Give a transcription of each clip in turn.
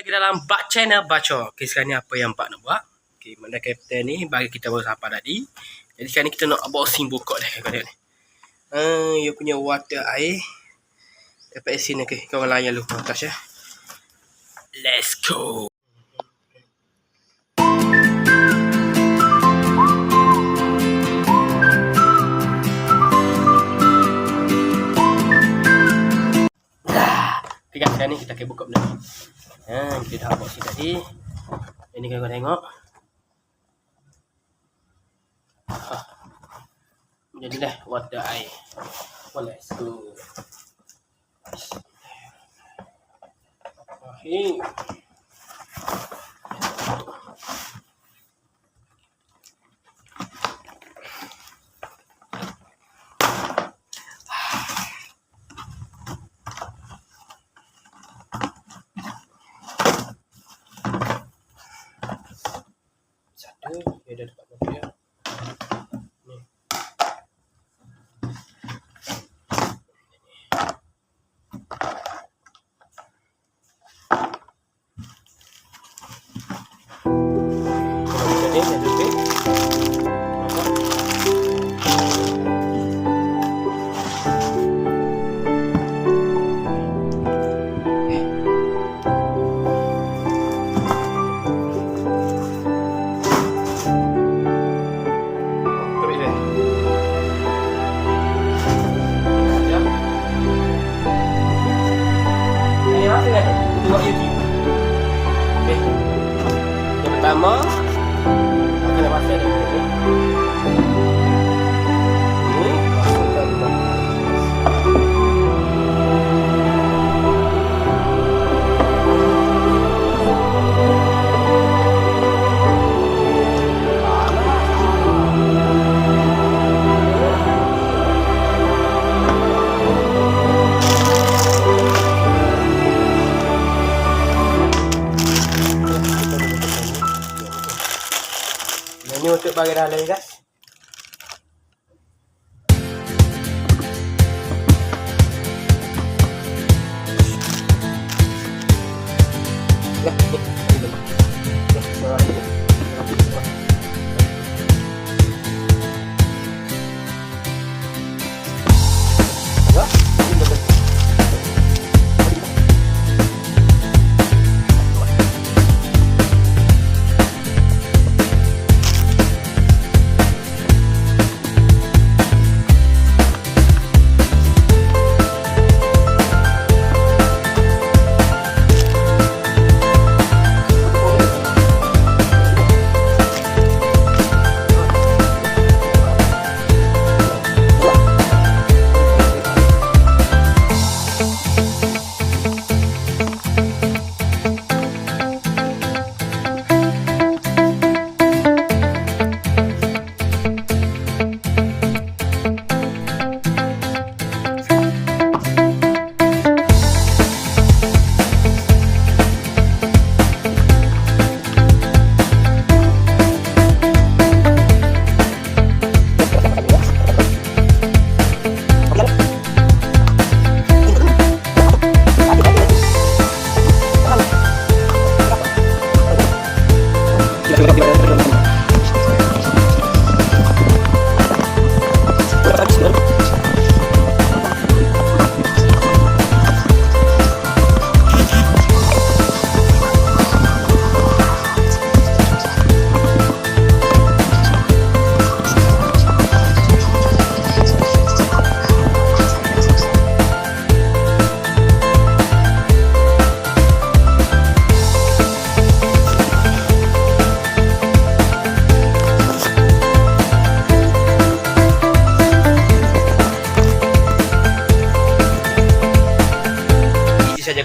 Lagi dalam bak channel baca. Okay, sekarang ni apa yang Pak nak buat? Okay, mana kapten ni bagi kita baru siapa tadi. Jadi sekarang ni kita nak boxing buka dah kat ni. Ah, dia punya water air. Dapat asin okey. Kau layan dulu atas ya. Let's go. Okay sekarang ni kita akan buka benda ni. Ha, kita dah boxing tadi. Ini kau tengok. Ha. Jadilah water air. Well, let's go. Bismillahirrahmanirrahim. Satu, dia dah dekat mobil ya. Ni. Kita buat YouTube. Okey. Yang pertama, Yang ni untuk bagi dah lain guys. Lah, ni. Lah, gracias.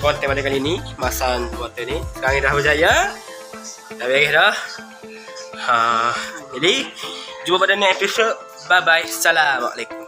Konten pada kali ini Masan water ni. Sekarang ni dah berjaya. Dah beres dah. Ha, Jadi Jumpa pada next episode. Bye bye Assalamualaikum